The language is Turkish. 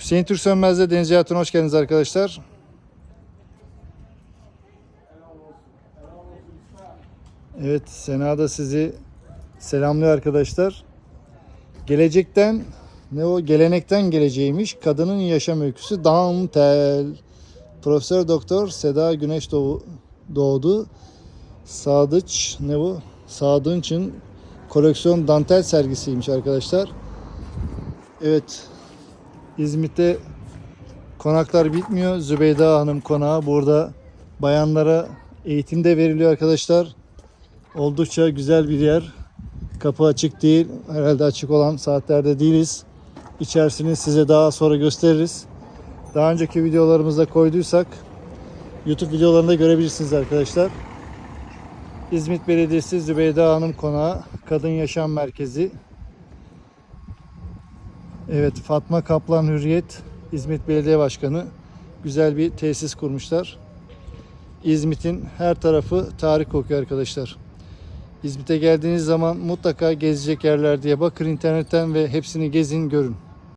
Hüseyin Türk Sönmez'de Deniz Hayatı'na hoş geldiniz arkadaşlar. Evet Sena da sizi selamlıyor arkadaşlar. Gelecekten ne o gelenekten geleceğiymiş kadının yaşam öyküsü Dantel. Profesör Doktor Seda Güneş doğdu. Sadıç ne bu? Sadınç'ın koleksiyon dantel sergisiymiş arkadaşlar. Evet. İzmit'te konaklar bitmiyor. Zübeyda Hanım konağı burada bayanlara eğitim de veriliyor arkadaşlar. Oldukça güzel bir yer. Kapı açık değil. Herhalde açık olan saatlerde değiliz. İçerisini size daha sonra gösteririz. Daha önceki videolarımızda koyduysak YouTube videolarında görebilirsiniz arkadaşlar. İzmit Belediyesi Zübeyda Hanım Konağı Kadın Yaşam Merkezi. Evet Fatma Kaplan Hürriyet İzmit Belediye Başkanı güzel bir tesis kurmuşlar. İzmit'in her tarafı tarih kokuyor arkadaşlar. İzmit'e geldiğiniz zaman mutlaka gezecek yerler diye bakın internetten ve hepsini gezin görün.